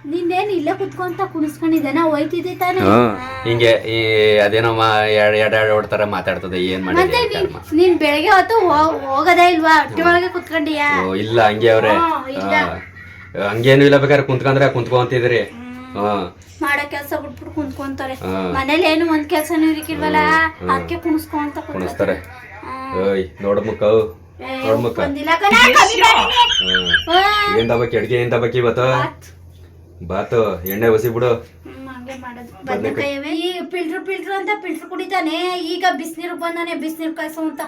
ನಿಂದೇನ್ ಇಲ್ಲೇ ಕುತ್ಕೊಂತ ಕುಣಿಸ್ಕೊಂಡಿದ್ದೇನ ಹೋಯ್ತಿದ್ದೆ ತಾನೆ. ಹ್ಮ್ ಹಿಂಗೆ ಈ ಅದೇನೋ ಎರಡು ಎರಡು ಎರಡು ಹೊಡ್ತಾರ ಮಾತಾಡ್ತದೆ ಏನ್ ಮತ್ತೆ ಮಾಡಿದೆ ನೀನ್ ನೀನ್ ಬೆಳಗ್ಗೆ ಹೊತ್ತು ಹೋ- ಹೋಗೋದೇ ಇಲ್ವಾ? ಅಟ್ಟಿ ಒಳಗೆ ಕುತ್ಕೊಂಡಿಯಾ? ಓ ಇಲ್ಲ ಹಂಗೆ ಅವ್ರೆ. ಹಾ, ಇಲ್ಲ. ಹಂಗೇನು ಇಲ್ಲ ಬೇಕಾದ್ರೆ ಕುಂತ್ಕೊಂಡ್ರೆ ಕುಂತ್ಕೊಂತಿದ್ರಿ ಹಾ. ಮಾಡೋ ಕೆಲಸ ಬಿಟ್ಬಿಟ್ಟು ಕುಂತ್ಕೊಂತಾರೆ. ಹಾ. ಮನೇಲಿ ಏನು ಒಂದ್ ಕೆಲ್ಸನೂ ಇರಿಕಿಲ್ವಲ್ಲ ಅದಕ್ಕೆ ಕುಣಿಸ್ಕೊಂತ. ಕುಣಿಸ್ತಾರೆ. ಹ್ಮ್. ಓಯ್ ನೋಡ್ಮುಕ್ಕ ಏ, ನೋಡ್ಮುಕ್ಕ ಬಂದಿಲ್ಲ ಕಣೆ, ಕಮ್ಮಿ. ಹ್ಮ್. ಏನ್ ತಗೋಬೇಕು ಅಡ್ಗೆ ಏನ್ ಇವತ್ತು? ಬಾತ್. ಬಾತು ಎಣ್ಣೆ ಬಸಿ ಬಿಡು. ನಾನ್ ಹಂಗೆ ಮಾಡೋದು. ಬದ್ನೆಕಾಯವೇ. ಈ ಫಿಲ್ಟರ್ ಫಿಲ್ಟರ್ ಅಂತ ಫಿಲ್ಟರ್ ಕುಡಿತಾನೆ. ಈಗ ಬಿಸಿನೀರು ಬಂದಾನೆ ಬಿಸಿನೀರು ಕಾಯಿಸು ಅಂತ.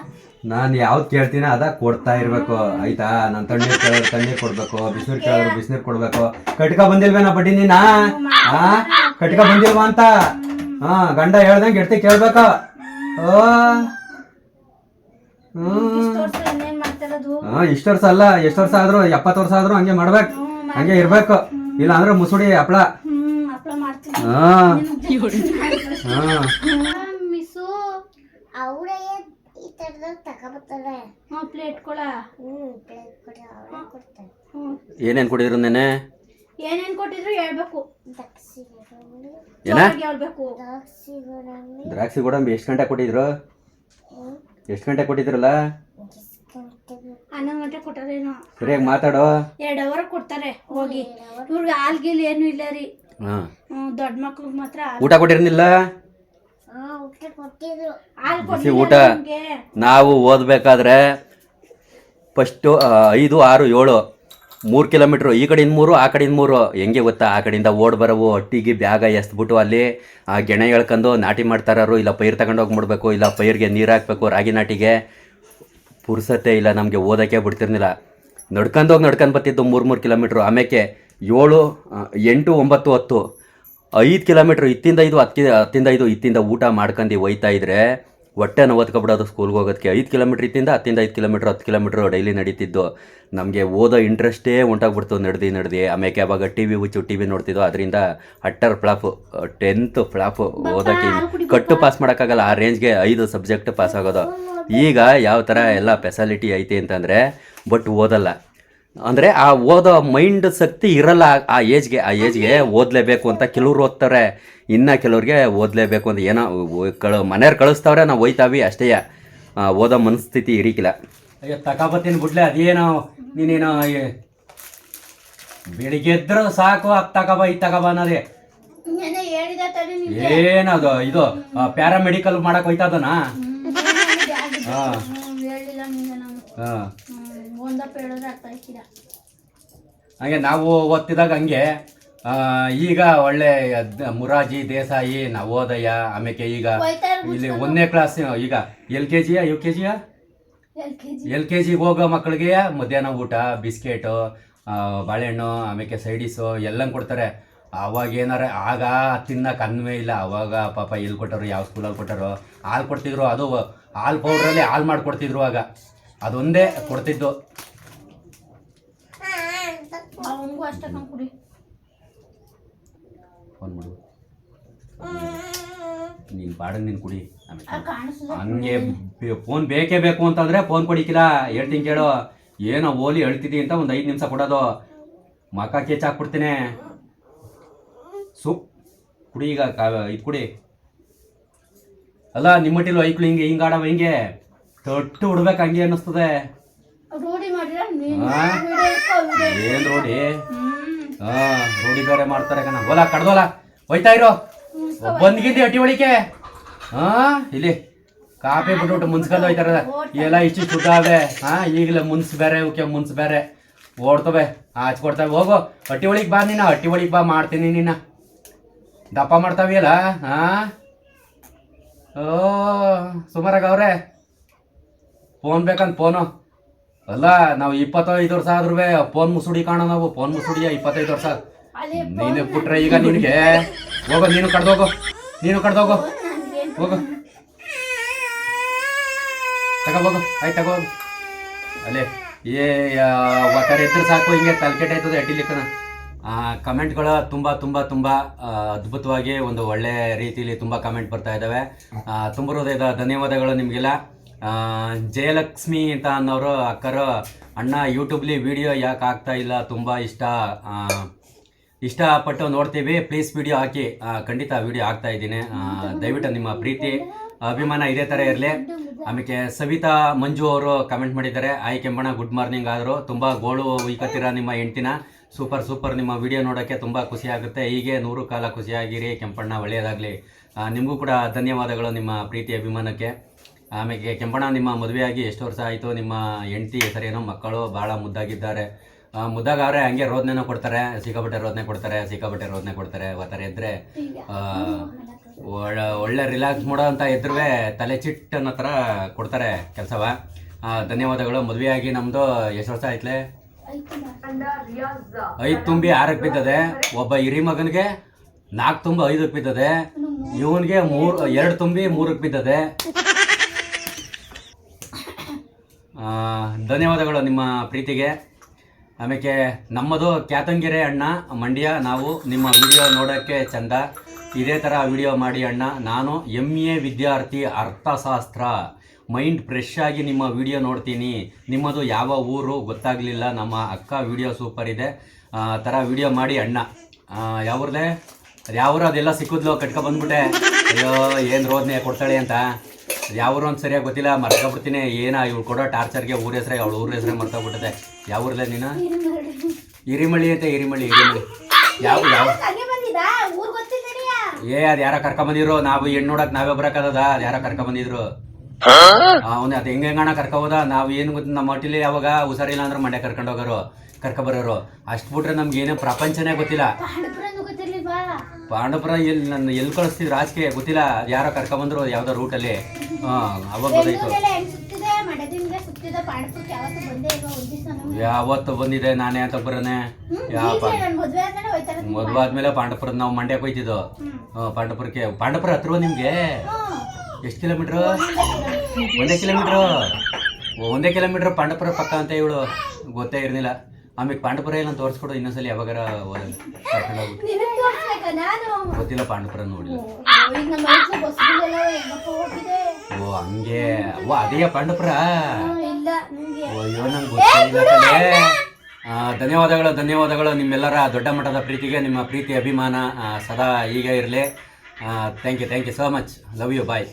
ನಾನು ಯಾವ್ದು ಕೇಳ್ತೀನಿ ಅದ ಕೊಡ್ತಾ ಇರ್ಬೇಕು. ಆಯ್ತಾ? ನನ್ನ ತಣ್ಣೀರ್ ಕೇಳಿದ್ರೆ ತಣ್ಣೀರ್ ಕೊಡ್ಬೇಕು. ಬಿಸಿನೀರು ಕೇಳಿದ್ರೆ ಬಿಸಿನೀರು ಕೊಡ್ಬೇಕು. ಕಟ್ಕ ಬಂದಿಲ್ವೇನ ಬಡ್ಡಿ ನೀನ? ಹಾ ಕಟ್ಕ ಬಂದಿಲ್ವಾ ಅಂತ? ಹಾ ಗಂಡ ಹೇಳ್ದಂಗೆ ಗೆಡ್ತಿ ಕೇಳ್ಬೇಕ. ಓ. ಹ್ಮ್. ಇಷ್ಟು ವರ್ಷ ಅಲ್ಲ. ಎಷ್ಟು ವರ್ಷ ಆದ್ರೂ ಎಪ್ಪತ್ತು ವರ್ಷ ಆದ್ರೂ ಹಂಗೆ ಮಾಡ್ಬೇಕು. ಹಂಗೆ ಇರ್ಬೇಕು. ಇಲ್ಲ ಅಂದ್ರೆ ಮುಸುಡಿ ಹಪ್ಳ. ಅವರೇ ಈ ತಗೊಬರ್ತಾರೆ ಪ್ಲೇಟ್ ಹ್ಞೂ ಪ್ಲೇಟ್ ಕೊಡಿ. ಅವರೇ ಕೊಡ್ತಾರೆ ಹ್ಮ್. ಏನೇನ್ ಕುಡಿದ್ರು ನೆನೆ ಏನೇನ್ ಕೊಟ್ಟಿದ್ರು ಹೇಳ್ಬೇಕು. ದಕ್ಷಿ ಗೋಡಂಬಿ ಏನ? ಜೋರಾಗಿ ಹೇಳ್ಬೇಕು. ದ್ರಾಕ್ಷಿ ಗೋಡಂಬಿ ದ್ರಾಕ್ಷಿ ಗೋಡಂಬಿ ಎಷ್ಟು ಗಂಟೆ ಕೊಟ್ಟಿದ್ರು? ಎಷ್ಟು ಗಂಟೆ ಕೊಟ್ಟಿದ್ರಲ್ಲ? ಹನ್ನೊಂದು ಗಂಟೆ ಕೊಟ್ಟಾರೇನೋ. ಸರಿಯಾಗಿ ಮಾತಾಡೋ? ಎರಡು ಅವರ್ ಕೊಡ್ತಾರೆ ಹೋಗಿ. ಇವ್ರಿಗೆ ಹಾಲ್ ಏನು ಇಲ್ಲ ರೀ. ಹಾ. ಹ್ಮ್, ದೊಡ್ಡ ಮಕ್ಳಿಗೆ ಮಾತ್ರ ಊಟ ಕೊಟ್ಟಿರ್ನಿಲ್ಲ ಹಾಂ ಊಟ ಕೊಟ್ಟಿದ್ರು. ಹಾಲ್ ಬಿಸಿ ಊಟ. ನಮ್ಗೆ. ನಾವು ಓದಬೇಕಾದ್ರೆ ಫಸ್ಟು ಐದು ಆರು ಏಳು ಮೂರು ಕಿಲೋಮೀಟ್ರು. ಈ ಕಡೆಯಿಂದ ಮೂರು ಆ ಕಡೆಯಿಂದ ಮೂರು. ಹೆಂಗೆ ಗೊತ್ತಾ? ಆ ಕಡೆಯಿಂದ ಓಡ್ ಬರೋವು ಅಟ್ಟಿಗೆ ಬ್ಯಾಗ ಎಸ್ಬಿಟ್ಟು ಅಲ್ಲಿ ಆ ಗೆಣೆ ಎಳ್ಕೊಂಡು ನಾಟಿ ಮಾಡ್ತಾರು ಇಲ್ಲ ಪೈರ್ ತಗೊಂಡೋಗಿ ಮಾಡ್ಬೇಕು ಇಲ್ಲ ಪೈರ್ಗೆ ನೀರು ಹಾಕ್ಬೇಕು ರಾಗಿ ನಾಟಿಗೆ. ಪುರ್ಸತ್ತೆ ಇಲ್ಲ ನಮಗೆ ಓದೋಕ್ಕೆ ಬಿಡ್ತಿರ್ಲಿಲ್ಲ. ನಡ್ಕೊಂಡೋಗಿ ನಡ್ಕೊಂಡು ಬರ್ತಿದ್ದು ಮೂರು ಮೂರು ಕಿಲೋಮೀಟ್ರು. ಆಮೇಲೆ ಏಳು ಎಂಟು ಒಂಬತ್ತು ಹತ್ತು. ಐದು ಕಿಲೋಮೀಟ್ರ್ ಇತ್ತಿಂದ ಐದು ಹತ್ತಿ ಹತ್ತಿಂದ ಐದು ಇತ್ತಿಂದ ಊಟ ಮಾಡ್ಕೊಂಡು ಒಯ್ತಾ ಇದ್ರೆ ಹೊಟ್ಟೆ ನೋವತ್ಕೊಬಿಡೋದು ಸ್ಕೂಲ್ಗೆ ಹೋಗೋದಕ್ಕೆ ಐದು ಕಿಲೋಮೀಟ್ರ್ ಇತ್ತಿಂದ ಹತ್ತಿಂದ ಐದು ಕಿಲೋಮೀಟ್ರ್ ಹತ್ತು ಕಿಲೋಮೀಟ್ರ್ ಡೈಲಿ ನಡೀತಿದ್ದು. ನಮಗೆ ಓದೋ ಇಂಟ್ರೆಸ್ಟೇ ಉಂಟಾಗ್ಬಿಡ್ತು ನಡೆದು ನಡೆದು. ಆಮೇಲೆ ಅವಾಗ ಟಿ ವಿ ಹುಚ್ಚು ಟಿ ವಿ ನೋಡ್ತಿದ್ದೋ ಅದರಿಂದ ಹಟ್ಟರ್ ಫ್ಲಾಫು ಟೆಂತ್ ಫ್ಲಾಫು ಓದೋಕ್ಕೆ ಕಟ್ಟು ಪಾಸ್ ಮಾಡೋಕ್ಕಾಗಲ್ಲ. ಆ ರೇಂಜ್ಗೆ ಐದು ಸಬ್ಜೆಕ್ಟ್ ಪಾಸ್ ಆಗೋದು. ಈಗ ಯಾವ ಥರ ಎಲ್ಲ ಫೆಸಿಲಿಟಿ ಐತಿ ಅಂತಂದರೆ ಬಟ್ ಓದಲ್ಲ. ಅಂದರೆ ಆ ಓದೋ ಮೈಂಡ್ ಶಕ್ತಿ ಇರಲ್ಲ ಆ- ಏಜ್ಗೆ ಆ ಏಜ್ಗೆ ಓದಲೇಬೇಕು ಅಂತ ಕೆಲವ್ರು ಓದ್ತಾರೆ. ಇನ್ನು ಕೆಲವ್ರಿಗೆ ಓದಲೇಬೇಕು ಅಂತ ಏನೋ ಕಳು ಮನೆಯವ್ರು ಕಳಿಸ್ತಾವ್ರೆ ನಾವು ಹೋಯ್ತಾವಿ ಅಷ್ಟೇ. ಆ, ಓದೋ ಮನಸ್ಥಿತಿ ಇರಿಕಿಲ್ಲ. ಅಯ್ಯೋ ತಗೊಬತ್ತೀನಿ ಬಿಡ್ಲೆ ಅದೇನೋ ನೀನೇನೋ ಬೆಳಿಗ್ಗೆ ಎದ್ರು ಸಾಕು ಅದು ತಗೊಬ ಇದು ತಗೊಬ ಅನ್ನೋದೇ. ಏನದು ಇದು ಪ್ಯಾರಾಮೆಡಿಕಲ್ ಮಾಡಕ್ ಹೋಯ್ತದನಾ ಹಾ. ಹೇಳಿಲ್ಲ ನಿಂಗೆ ನಾನು. ಹಾಂ. ಹ್ಮ್, ಒಂದಪ್ಪ ಹೇಳಿದ್ರೆ ಅರ್ಥ ಆಯ್ತಿಲ್ಲ ಹಂಗೆ ನಾವು ಓದ್ತಿದ್ದಾಗ ಹಂಗೆ ಆ, ಈಗ ಒಳ್ಳೆ ಅದ್- ಮುರಾಜಿ ದೇಸಾಯಿ ನವೋದಯ ಆಮೇಲೆ ಈಗ ಹೋಯ್ತಾ ಇರು ಇಲ್ಲಿ ಒಂದನೇ ಕ್ಲಾಸ್ ಈಗ ಎಲ್ ಕೆ ಜಿಯಾ ಯು? ಕೆ ಜಿಯಾ L K G L K ಜಿಗೆ ಹೋಗೋ ಮಕ್ಕಳಿಗೆ ಮಧ್ಯಾಹ್ನ ಊಟ ಬಿಸ್ಕೆಟು ಬಾಳೆಹಣ್ಣು ಆಮೇಲೆ ಸೈಡಿಸು ಎಲ್ಲ ಕೊಡ್ತಾರೆ. ಅವಾಗ ಏನಾರ ಆಗ ತಿನ್ನಕ್ಕೆ ಅನ್ವೇ ಇಲ್ಲ. ಅವಾಗ ಪಾಪ ಎಲ್ಲಿ ಕೊಟ್ಟರು ಯಾವ ಸ್ಕೂಲಲ್ಲಿ ಕೊಟ್ಟರು ಹಾಲು ಕೊಡ್ತಿದ್ರು ಅದು ಹಾಲು ಪೌಡ್ರಲ್ಲಿ ಹಾಲು ಮಾಡಿಕೊಡ್ತಿದ್ರು ಆಗ. ಅದೊಂದೇ ಕೊಡ್ತಿದ್ದು. ಫೋನ್ ಮಾಡು. ನೀನು ಬಾಡಿಗೆ ನೀನು ಕುಡಿ. ಹಂಗೆ ಫೋನ್ ಬೇಕೇ ಬೇಕು ಅಂತಂದ್ರೆ ಫೋನ್ ಕೊಡಿಕಿಲ್ಲ. ಹೇಳ್ತೀನಿ ಕೇಳು. ಏನೋ ಓಲಿ ಹೇಳ್ತಿದ್ದಿ ಅಂತ ಒಂದು ಐದು ನಿಮಿಷ ಕೊಡೋದು. ಮಕ ಕೆಚ್ಚಾಕ್ಬಿಡ್ತೀನಿ ಸೂಪ್ ಕುಡಿ ಈಗ ಇದು ಕುಡಿ. ಅಲ್ಲ ನಿಮ್ಮಟ್ಟಿಲು ಐಕ್ಳು ಹಿಂಗೆ ಹಿಂಗೆ ಆಡವ ಹಿಂಗೆ? ತೊಟ್ಟು ಉಡ್ಬೇಕು ಹಂಗೆ ಅನ್ನಿಸ್ತದೆ. ರೂಢಿ ಮಾಡಿರ? ನೀನು ಆ? ವಿಡಿಯೋ ಇಟ್ಕೊ, ವಿಡಿಯೋ ಏನ್ ರೋಡಿ? ಹಾ ರೋಡಿ ಬೇರೆ ಮಾಡ್ತಾರೆ ಕಣ. ಹೋಲ ಕಡ್ದೋಲ. ಹೋಯ್ತಾ ಇರೋ? ಬಂದ್ಗಿದ್ದಿ ಅಟಿ ಒಳಿಕೆ ಹಾ ಇಲ್ಲಿ. ಕಾಪಿ ಬಿಟ್ಬಿಟ್ಟು ಮುನ್ಸ್ಕೊಂಡು ಹೋಯ್ತಾರ. ಎಲ್ಲ ಇಷ್ಟು ಸುದ್ದಾವೆ ಹಾ ಈಗಲೇ ಮುನ್ಸ್ ಬೇರೆ ಓಕೆ ಮುನ್ಸ್ ಬೇರೆ. ಓಡ್ತವೆ ಹಚ್ಕೊಡ್ತವೆ ಹೋಗು ಹಟ್ಟಿ ಒಳಿಗೆ ಬಾ ನೀನು ಹಟ್ಟಿ ಒಳಿಗೆ ಬಾ ಮಾಡ್ತೀನಿ ನೀನು ದಪ್ಪ ಮಾಡ್ತಾವಿಯಲ್ಲ ಹಾ? ಓ ಸುಮಾರಾಗ ಅವ್ರೆ ಫೋನ್ ಬೇಕಂತ ಫೋನು. ಅಲ್ಲ ನಾವು ಇಪ್ಪತ್ತೈದು ವರ್ಷ ಆದ್ರೂ ಫೋನ್ ಮುಸುಡಿ ಕಾಣೋ ನಾವು. ಫೋನ್ ಮುಸುಡಿಯ ಇಪ್ಪತ್ತೈದು ವರ್ಷ. ನೀನು ಬಿಟ್ರೆ ಈಗ ನಿನಗೆ ಹೋಗೋ ನೀನು ಕಡ್ದೋಗು ನೀನು ಕಡ್ದೋಗು ಹೋಗು. ತಗೋಬೋಗು ಆಯ್ತು ತಗೋ ಅಲ್ಲೇ ಏ ಒಟ್ಟಾರೆ ಇದ್ರೆ ಸಾಕು ಹಿಂಗೆ ತಲೆಕೆಟ್ ಆಯ್ತದೆ ಅಡ್ಡಿಲಿಕ್ಕನ ಕಮೆಂಟ್ಗಳು ತುಂಬ ತುಂಬ ತುಂಬ ಅದ್ಭುತವಾಗಿ ಒಂದು ಒಳ್ಳೆ ರೀತಿಯಲ್ಲಿ ತುಂಬ ಕಮೆಂಟ್ ಬರ್ತಾ ಇದ್ದಾವೆ ತುಂಬ ಹೃದಯದ ಧನ್ಯವಾದಗಳು ನಿಮಗೆಲ್ಲ. ಜಯಲಕ್ಷ್ಮಿ ಅಂತ ಅನ್ನೋರು, ಅಕ್ಕರು, ಅಣ್ಣ ಯೂಟ್ಯೂಬ್ಲಿ ವಿಡಿಯೋ ಯಾಕೆ ಆಗ್ತಾ ಇಲ್ಲ ತುಂಬ ಇಷ್ಟ ಇಷ್ಟಪಟ್ಟು ನೋಡ್ತೀವಿ. ಪ್ಲೀಸ್ ವಿಡಿಯೋ ಹಾಕಿ ಖಂಡಿತ ವಿಡಿಯೋ ಆಗ್ತಾ ಇದ್ದೀನಿ. ದಯವಿಟ್ಟು ನಿಮ್ಮ ಪ್ರೀತಿ, ಅಭಿಮಾನ ಇದೇ ಥರ ಇರಲಿ. ಆಮೇಲೆ ಸವಿತಾ ಮಂಜು ಅವರು ಕಮೆಂಟ್ ಮಾಡಿದ್ದಾರೆ. ಆಯ್ ಕೆಂಬಣ್ಣ ಗುಡ್ ಮಾರ್ನಿಂಗ್ ಆದರು. ತುಂಬ ಗೋಳು ಇಕ್ಕತ್ತಿರ ನಿಮ್ಮ ಹೆಂಡ್ತಿನ. ಸೂಪರ್ ಸೂಪರ್ ನಿಮ್ಮ ವಿಡಿಯೋ ನೋಡೋಕ್ಕೆ ತುಂಬ ಖುಷಿ ಆಗುತ್ತೆ. ಹೀಗೆ ನೂರು ಕಾಲ ಖುಷಿಯಾಗಿರಿ. ಕೆಂಪಣ್ಣ ಒಳ್ಳೆಯದಾಗಲಿ. ನಿಮಗೂ ಕೂಡ ಧನ್ಯವಾದಗಳು ನಿಮ್ಮ ಪ್ರೀತಿ ಅಭಿಮಾನಕ್ಕೆ. ಆಮೇಲೆ ಕೆಂಪಣ್ಣ, ನಿಮ್ಮ ಮದುವೆಯಾಗಿ ಎಷ್ಟು ವರ್ಷ ಆಯಿತು? ನಿಮ್ಮ ಹೆಂಡತಿ ಹೆಸರೇನೋ? ಮಕ್ಕಳು ಭಾಳ ಮುದ್ದಾಗಿದ್ದಾರೆ. ಮುದ್ದಾಗವ್ರೆ ಹಂಗೆ ರೋದನೆನೂ ಕೊಡ್ತಾರೆ. ಸಿಕ್ಕಾಪಟ್ಟೆ ರೋದನೆ ಕೊಡ್ತಾರೆ, ಸಿಕ್ಕಾಪಟ್ಟೆ ರೋದನೆ ಕೊಡ್ತಾರೆ. ಥರ ಇದ್ದರೆ ಒಳ್ಳೆ ರಿಲ್ಯಾಕ್ಸ್ ಮಾಡೋ ಅಂತ ಇದ್ರೂ ತಲೆ ಚಿಟ್ ಅನ್ನೋ ಥರ ಕೊಡ್ತಾರೆ ಕೆಲಸವ. ಧನ್ಯವಾದಗಳು. ಮದುವೆಯಾಗಿ ನಮ್ಮದು ಎಷ್ಟು ವರ್ಷ ಆಯ್ತಲೆ? ಐದು ತುಂಬಿ ಆರಕ್ಕೆ ಬಿದ್ದದೆ, ಒಬ್ಬ ಹಿರಿ ಮಗನಿಗೆ ನಾಲ್ಕು ತುಂಬ ಐದಕ್ಕೆ ಬಿದ್ದದೆ, ಇವನಿಗೆ ಮೂರು, ಎರಡು ತುಂಬಿ ಮೂರಕ್ಕೆ ಬಿದ್ದದೆ. ಧನ್ಯವಾದಗಳು ನಿಮ್ಮ ಪ್ರೀತಿಗೆ. ಆಮೇಲೆ ನಮ್ಮದು ಕ್ಯಾತಂಗೆರೆ ಅಣ್ಣ, ಮಂಡ್ಯ, ನಾವು ನಿಮ್ಮ ವಿಡಿಯೋ ನೋಡೋಕ್ಕೆ ಚಂದ. ಇದೇ ಥರ ವಿಡಿಯೋ ಮಾಡಿ ಅಣ್ಣ, ನಾನು ಎಂ ಎ ವಿದ್ಯಾರ್ಥಿ ಅರ್ಥಶಾಸ್ತ್ರ. ಮೈಂಡ್ ಫ್ರೆಶ್ ಆಗಿ ನಿಮ್ಮ ವಿಡಿಯೋ ನೋಡ್ತೀನಿ. ನಿಮ್ಮದು ಯಾವ ಊರು ಗೊತ್ತಾಗಲಿಲ್ಲ. ನಮ್ಮ ಅಕ್ಕ ವಿಡಿಯೋ ಸೂಪರ್ ಇದೆ. ಆ ಥರ ವಿಡಿಯೋ ಮಾಡಿ ಅಣ್ಣ. ಯಾವ್ರದೇ ಅದು ಯಾವ್ರು ಅದೆಲ್ಲ ಸಿಕ್ಕಿದ್ಲು ಕಟ್ಕೊ ಬಂದ್ಬಿಟ್ಟೆ. ಅಯ್ಯೋ ಏನು ರೋದನೆ ಕೊಡ್ತಾಳೆ ಅಂತ. ಯಾವ್ರು ಅಂತ ಸರಿಯಾಗಿ ಗೊತ್ತಿಲ್ಲ. ಮರ್ಕೊಬಿಡ್ತೀನಿ ಏನ ಇವ್ಳು ಕೊಡೋ ಟಾರ್ಚರ್ಗೆ ಊರ ಹೆಸ್ರೆ ಅವಳು ಊರ ಹೆಸ್ರೆ ಮರ್ತೋಗ್ಬಿಟ್ಟದೆ ಯಾವ ನೀನ? ಹಿರಿಮಳಿ ಅಂತ ಹಿರಿಮಳಿ ಹಿರಿಮಳಿ ಯಾವ ಯಾವ ಏ ಅದು ಯಾರೋ ಕರ್ಕೊಂಬಂದಿದ್ರು. ನಾವು ಹೆಣ್ಣು ನೋಡಕ್ ನಾವೇ ಬರಕದ ಅದು ಯಾರೋ ಕರ್ಕೊಂಬಂದಿದ್ರು. ಅವನು ಅದು ಹೆಂಗೆ ಹೆಂಗಣ ಕರ್ಕೋಬೋದ? ನಾವು ಏನು ಗೊತ್ತ ನಮ್ಮ ಹೋಟೆಲ್ ಯಾವಾಗ ಹುಷಾರಿಲ್ಲ ಅಂದ್ರೆ ಮಂಡ್ಯ ಕರ್ಕೊಂಡು ಹೋಗೋರು ಕರ್ಕೊಬರೋರು ಅಷ್ಟ್ ಬಿಟ್ರೆ ನಮ್ಗೆ ಏನೇ ಪ್ರಪಂಚನೇ ಗೊತ್ತಿಲ್ಲ. ಪಾಂಡಪುರ ಎಲ್ಲಿ ನನ್ನ ಎಲ್ಲಿ ಕಳಿಸ್ತಿದ್ರು ಆಚೆಗೆ ಗೊತ್ತಿಲ್ಲ. ಯಾರೋ ಕರ್ಕೊಂಬಂದ್ರು ಯಾವ್ದೋ ರೂಟಲ್ಲಿ ಅಲ್ಲಿ. ಅವಾಗ ಗೊತ್ತಾಯ್ತು. ಯಾವತ್ತೂ ಬಂದಿದೆ? ನಾನೇ ಅಂತ ಬರೋನೆ. ಯಾವ ಮದ್ವೆ ಆದ್ಮೇಲೆ ನಾವು ಮಂಡ್ಯಕ್ಕೆ ಹೋಯ್ತಿದ್ದು. ಪಾಂಡಪುರಕ್ಕೆ. ಪಾಂಡಪುರ ಹತ್ರವ ನಿಮ್ಗೆ. ಎಷ್ಟು ಕಿಲೋಮೀಟ್ರು? ಒಂದೇ ಕಿಲೋಮೀಟ್ರು? ಒಂದೇ ಕಿಲೋಮೀಟ್ರ್ ಪಾಂಡಪುರ ಪಕ್ಕ ಅಂತ ಇವಳು ಗೊತ್ತೇ ಇರಲಿಲ್ಲ. ಆಮೇಲೆ ಪಾಂಡಪುರ ಎಲ್ಲ ತೋರಿಸ್ಕೊಡು ಇನ್ನೊಂದ್ಸಲ ಯಾವಾಗಾರ ಗೊತ್ತಿಲ್ಲ ಪಾಂಡಪುರ ನೋಡಿಲ್ಲ. ಓ, ಹಂಗೆ. ಓ ಅದೇ ಪಾಂಡಪುರ ಅಯ್ಯೋ ನಂಗೆ ಗೊತ್ತಿಲ್ಲ ಧನ್ಯವಾದಗಳು ಧನ್ಯವಾದಗಳು ನಿಮ್ಮೆಲ್ಲರ ದೊಡ್ಡ ಮಟ್ಟದ ಪ್ರೀತಿಗೆ ನಿಮ್ಮ ಪ್ರೀತಿ ಅಭಿಮಾನ ಸದಾ ಈಗ ಇರಲಿ. Thank you thank you so much love you bye